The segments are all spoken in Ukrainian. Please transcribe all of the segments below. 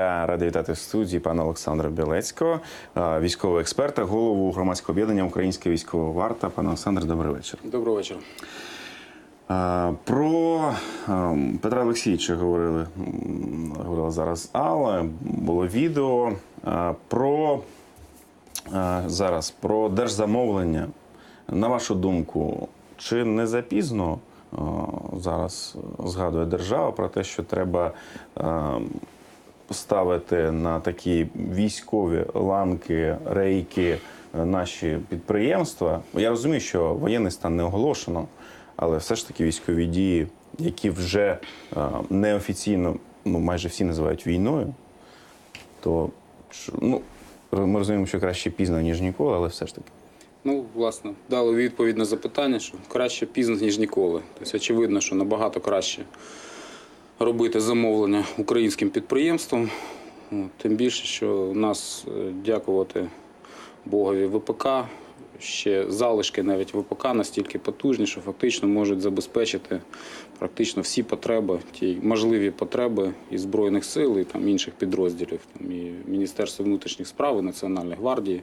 Я радий вітати в студії пана Олександра Білецького, е, військового експерта, голову громадського об'єднання Українська військова варта. Пане Олександр, добрий вечір. Доброго вечора. Е, Про е, Петра Олексійовича говорили, говорила зараз Алла, було відео. Е, Про е, зараз про держзамовлення. На вашу думку, чи не запізно е, зараз згадує держава про те, що треба е, ставити на такі військові ланки, рейки е, наші підприємства? Я розумію, що воєнний стан не оголошено, але все ж таки військові дії, які вже е, неофіційно, ну майже всі називають війною, то ну, ми розуміємо, що краще пізно, ніж ніколи, але все ж таки. Ну, власне, дали відповідь на запитання, що краще пізно, ніж ніколи. Тобто, очевидно, що набагато краще робити замовлення українським підприємствам. Тим більше, що у нас, е, дякувати Богові, ВПК, ще залишки навіть ВПК настільки потужні, що фактично можуть забезпечити практично всі потреби, ті можливі потреби і Збройних сил, і там, інших підрозділів, там, і Міністерства внутрішніх справ, і Національної гвардії.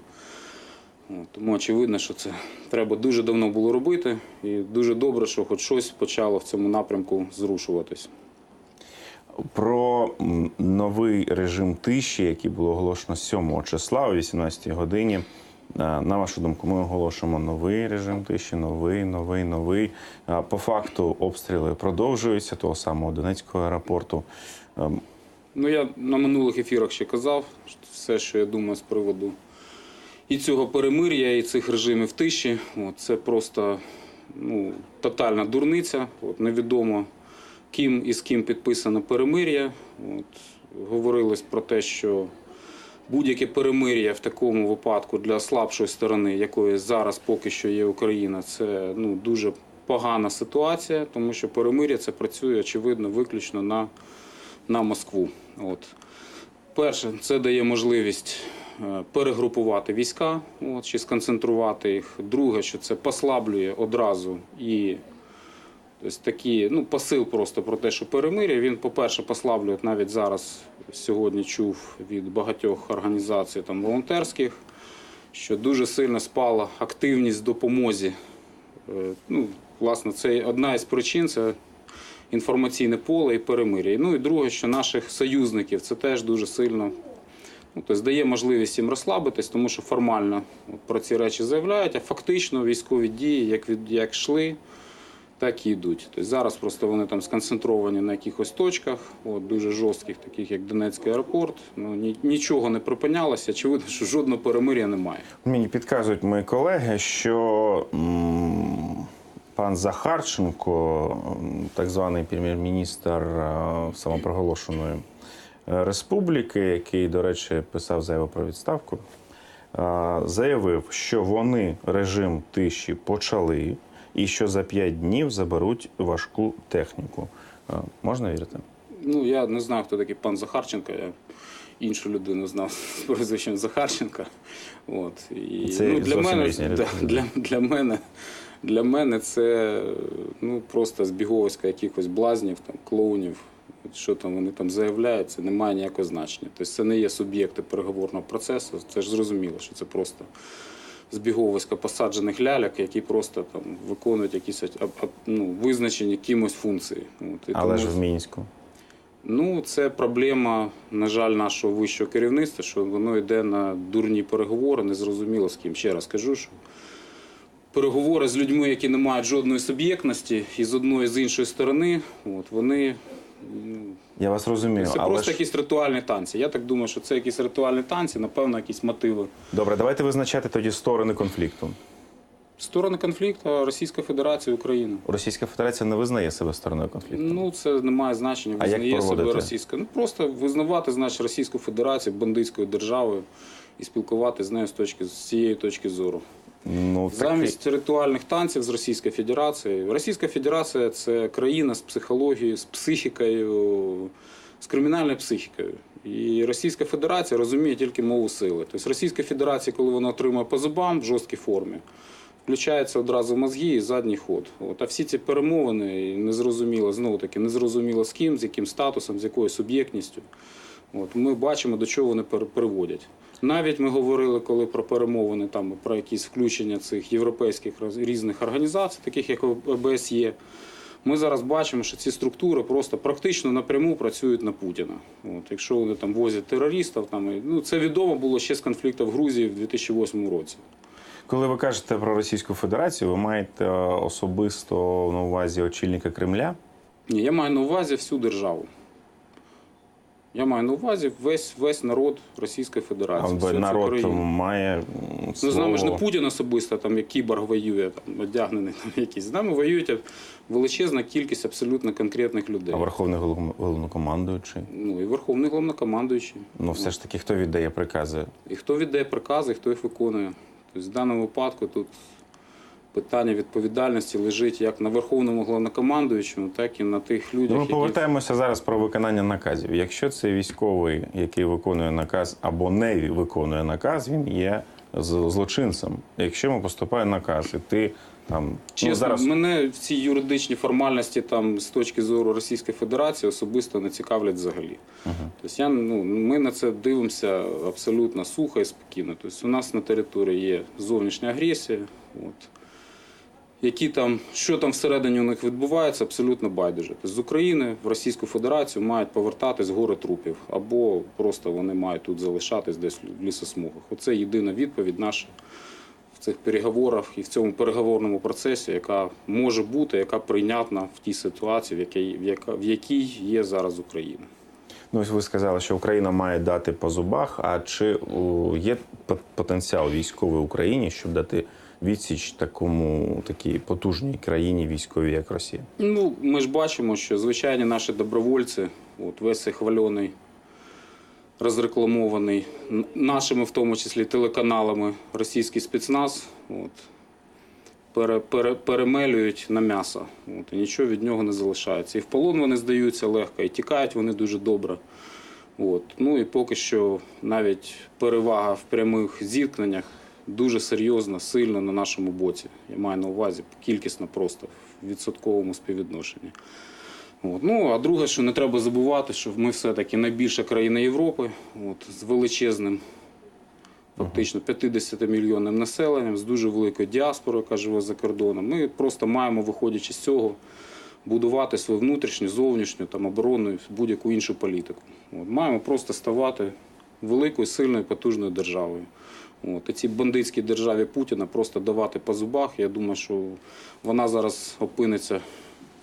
Тому очевидно, що це треба дуже давно було робити, і дуже добре, що хоч щось почало в цьому напрямку зрушуватись. Про новий режим тиші, який було оголошено 7 числа о 18 годині. Е, На вашу думку, ми оголошуємо новий режим тиші, новий, новий, новий. Е, По факту обстріли продовжуються того самого Донецького аеропорту. Ем, Ну, я на минулих ефірах ще казав, все, що я думаю з приводу і цього перемир'я, і цих режимів тиші. От, це просто ну, тотальна дурниця. От, невідомо, ким і з ким підписано перемир'я. От, говорилось про те, що будь-яке перемир'я в такому випадку для слабшої сторони, якою зараз поки що є Україна, це ну, дуже погана ситуація, тому що перемир'я це працює, очевидно, виключно на на Москву. От. Перше, це дає можливість е, перегрупувати війська от, чи сконцентрувати їх. Друге, що це послаблює одразу і тобто, такі, ну, посил просто про те, що перемир'я. Він, по-перше, послаблює навіть зараз сьогодні чув від багатьох організацій там, волонтерських, що дуже сильно спала активність допомозі. Е, Ну, власне, це одна із причин. Це інформаційне поле і перемир'я. Ну і друге, що наших союзників це теж дуже сильно ну, тобто дає можливість їм розслабитись, тому що формально про ці речі заявляють, а фактично військові дії як від як йшли, так і йдуть. Тобто зараз просто вони там сконцентровані на якихось точках, от, дуже жорстких, таких як Донецький аеропорт. Ну ні, нічого не припинялося. Очевидно, що жодного перемир'я немає. Мені підказують мої колеги, що пан Захарченко, так званий прем'єр-міністр е, самопроголошеної е, республіки, який, до речі, писав заяву про відставку, е, заявив, що вони режим тиші почали і що за п'ять днів заберуть важку техніку. Е, Можна вірити? Ну, я не знаю, хто такий пан Захарченко. Я іншу людину знав з прізвищем Захарченка. От. І, Це ну, для, мене, да, для, для, мене, для мене це ну, просто збіговиська якихось блазнів, там, клоунів. Що там вони там заявляють, це не має ніякого значення. Тобто це не є суб'єкти переговорного процесу. Це ж зрозуміло, що це просто збіговиська посаджених ляльок, які просто там виконують якісь ну, визначені кимось функції. От, і Але тому ж в Мінську. Ну, це проблема, на жаль, нашого вищого керівництва, що воно йде на дурні переговори, незрозуміло з ким. Ще раз кажу, що переговори з людьми, які не мають жодної суб'єктності, і з одної, і з іншої сторони, от, вони. Я вас розумію. Це але просто ж... якісь ритуальні танці. Я так думаю, що це якісь ритуальні танці, напевно, якісь мотиви. Добре, давайте визначати тоді сторони конфлікту. Сторони конфлікту Російська Федерація Україна. Російська Федерація не визнає себе стороною конфлікту. Ну, це не має значення. А як Визнає себе проводити? російська. Ну просто визнавати, значить, Російську Федерацію бандитською державою і спілкуватися з нею з точки з цієї точки зору. Ну, Замість ритуальних танців з Російською Федерацією. Російська Федерація це країна з психологією, з психікою, з кримінальною психікою. І Російська Федерація розуміє тільки мову сили. Тобто Російська Федерація, коли вона отримує по зубам в жорсткій формі, включається одразу мозги і задній ход. От. А всі ці перемовини незрозуміло, знову таки, незрозуміло з ким, з яким статусом, з якою суб'єктністю. От ми бачимо, до чого вони приводять. Навіть ми говорили, коли про перемовини там про якісь включення цих європейських різних організацій, таких як ОБСЄ. Ми зараз бачимо, що ці структури просто практично напряму працюють на Путіна. От, якщо вони там возять терористів, там ну це відомо було ще з конфлікту в Грузії в 2008 році. Коли ви кажете про Російську Федерацію, ви маєте е, особисто на увазі очільника Кремля? Ні, я маю на увазі всю державу. Я маю на увазі весь, весь народ Російської Федерації. всю народ має м, Ну, з нами ж не. Путін особисто, там як кіборг воює, там одягнений там якийсь. З нами воюють величезна кількість абсолютно конкретних людей. А Верховний голов- головнокомандуючий. Ну і верховний головнокомандуючий. Ну, все ж таки, хто віддає прикази? І хто віддає прикази, і хто їх виконує. Тобто в даному випадку тут питання відповідальності лежить як на верховному головнокомандуючому, так і на тих людях, Ну, ми які повертаємося зараз про виконання наказів. Якщо це військовий, який виконує наказ або не виконує наказ, він є злочинцем. Якщо йому поступає наказ, і ти там ну, Чесно, зараз мене ці юридичні формальності там з точки зору Російської Федерації особисто не цікавлять взагалі. Тобто я, ну, ми на це дивимося абсолютно сухо і спокійно. Тобто у нас на території є зовнішня агресія. От. Які там, що там всередині у них відбувається, абсолютно байдуже. З України в Російську Федерацію мають повертатись гори трупів, або просто вони мають тут залишатись десь в лісосмугах. Оце єдина відповідь наша в цих переговорах і в цьому переговорному процесі, яка може бути, яка прийнятна в тій ситуації, в якій, в якій є зараз Україна. Ну ось ви сказали, що Україна має дати по зубах. А чи є пот- потенціал військовий Україні, щоб дати відсіч такому такій потужній країні військовій, як Росія? Ну, ми ж бачимо, що звичайні наші добровольці, от весь цей хвальоний, розрекламований нашими, в тому числі, телеканалами російський спецназ, от, пере, пере, перемелюють на м'ясо. От, і нічого від нього не залишається. І в полон вони здаються легко, і тікають вони дуже добре. От. Ну і поки що навіть перевага в прямих зіткненнях дуже серйозна, сильно на нашому боці. Я маю на увазі кількісно просто в відсотковому співвідношенні. От. Ну, а друге, що не треба забувати, що ми все-таки найбільша країна Європи от, з величезним, фактично 50 мільйонним населенням, з дуже великою діаспорою, яка живе за кордоном. Ми просто маємо, виходячи з цього, будувати свою внутрішню, зовнішню, там, оборонну будь-яку іншу політику. От. Маємо просто ставати великою, сильною, потужною державою. От. І цій бандитській державі Путіна просто давати по зубах. Я думаю, що вона зараз опиниться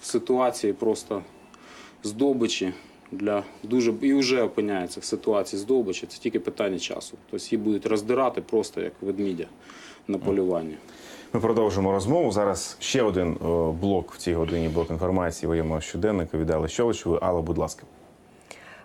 в ситуації просто здобичі для дуже і вже опиняється в ситуації здобичі. Це тільки питання часу. Тобто її будуть роздирати просто як ведмідя на полюванні. Ми продовжимо розмову. Зараз ще один блок в цій годині блок інформації воєнного щоденника від Алли але будь ласка.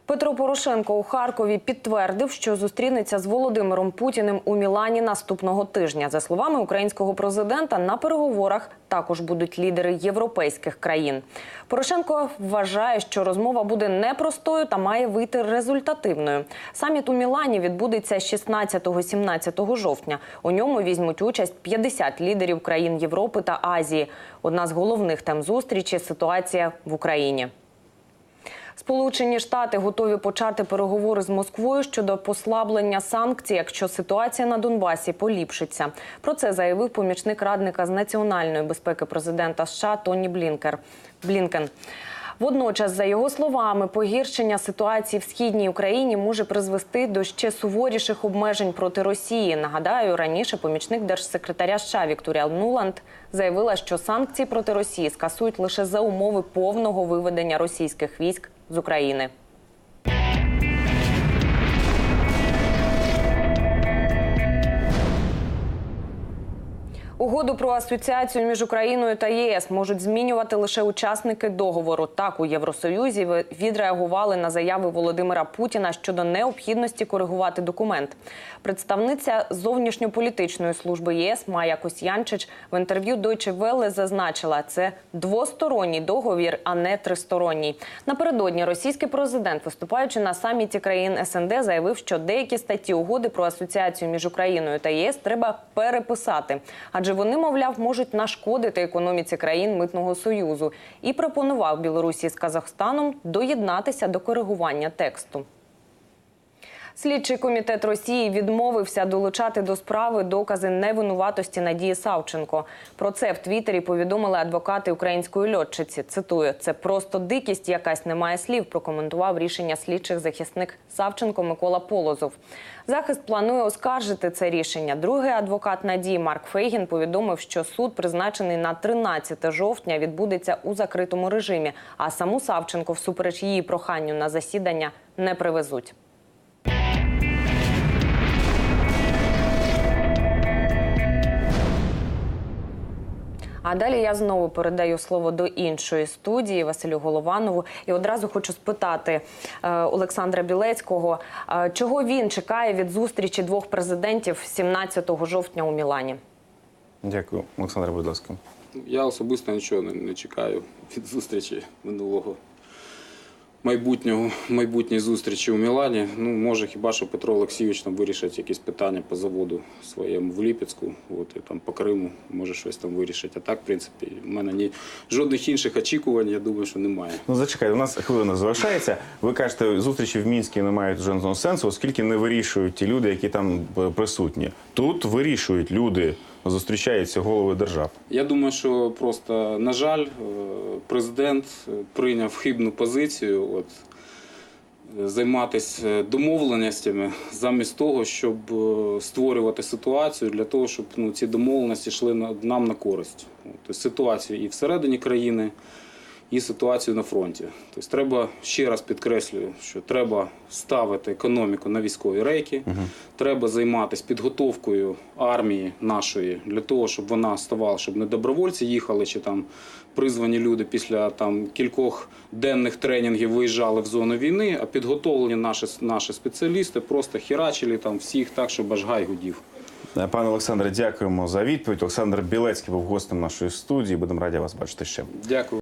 Петро Порошенко у Харкові підтвердив, що зустрінеться з Володимиром Путіним у Мілані наступного тижня. За словами українського президента, на переговорах також будуть лідери європейських країн. Порошенко вважає, що розмова буде непростою та має вийти результативною. Саміт у Мілані відбудеться 16-17 жовтня. У ньому візьмуть участь 50 лідерів країн Європи та Азії. Одна з головних тем зустрічі ситуація в Україні. Сполучені Штати готові почати переговори з Москвою щодо послаблення санкцій, якщо ситуація на Донбасі поліпшиться. Про це заявив помічник радника з національної безпеки президента США Тоні Блінкер. Блінкен. Водночас, за його словами, погіршення ситуації в східній Україні може призвести до ще суворіших обмежень проти Росії. Нагадаю, раніше помічник держсекретаря США Вікторія Нуланд заявила, що санкції проти Росії скасують лише за умови повного виведення російських військ з України. Угоду про асоціацію між Україною та ЄС можуть змінювати лише учасники договору. Так у Євросоюзі відреагували на заяви Володимира Путіна щодо необхідності коригувати документ. Представниця зовнішньополітичної служби ЄС Майя Косянчич в інтерв'ю Deutsche Welle зазначила, це двосторонній договір, а не тристоронній. Напередодні російський президент, виступаючи на саміті країн СНД, заявив, що деякі статті угоди про асоціацію між Україною та ЄС треба переписати, адже вони, мовляв, можуть нашкодити економіці країн митного союзу, і пропонував Білорусі з Казахстаном доєднатися до коригування тексту. Слідчий комітет Росії відмовився долучати до справи докази невинуватості Надії Савченко. Про це в Твіттері повідомили адвокати української льотчиці. Цитую: це просто дикість, якась немає слів. Прокоментував рішення слідчих захисник Савченко Микола Полозов. Захист планує оскаржити це рішення. Другий адвокат Надії Марк Фейгін повідомив, що суд призначений на 13 жовтня відбудеться у закритому режимі. А саму Савченко, всупереч її проханню на засідання, не привезуть. А далі я знову передаю слово до іншої студії Василю Голованову. І одразу хочу спитати е, Олександра Білецького, е, чого він чекає від зустрічі двох президентів 17 жовтня у Мілані. Дякую, Олександр, будь ласка. Я особисто нічого не, не чекаю від зустрічі минулого майбутнього, майбутньої зустрічі у Мілані. Ну, може, хіба що Петро Олексійович там вирішить якісь питання по заводу своєму в Ліпецьку, от, і там по Криму, може щось там вирішить. А так, в принципі, в мене ні жодних інших очікувань, я думаю, що немає. Ну зачекайте, у нас хвилина залишається. Ви кажете, зустрічі в мінську не мають жодного сенсу, оскільки не вирішують ті люди, які там е, присутні. Тут вирішують люди, зустрічаються голови держав. Я думаю, що просто, на жаль, е, президент е, прийняв хибну позицію. От, е, займатися домовленостями замість того, щоб створювати ситуацію для того, щоб ну, ці домовленості йшли на- нам на користь. Тобто ситуацію і всередині країни, і ситуацію на фронті. Тобто треба ще раз підкреслюю, що треба ставити економіку на військові рейки, треба займатися підготовкою армії нашої для того, щоб вона ставала, щоб не добровольці їхали чи там призвані люди після там кількох денних тренінгів виїжджали в зону війни, а підготовлені наші, наші спеціалісти просто херачили там всіх так, щоб аж гай гудів. Е, Пане Олександре, дякуємо за відповідь. Олександр Білецький був гостем нашої студії. Будемо раді вас бачити ще. Дякую.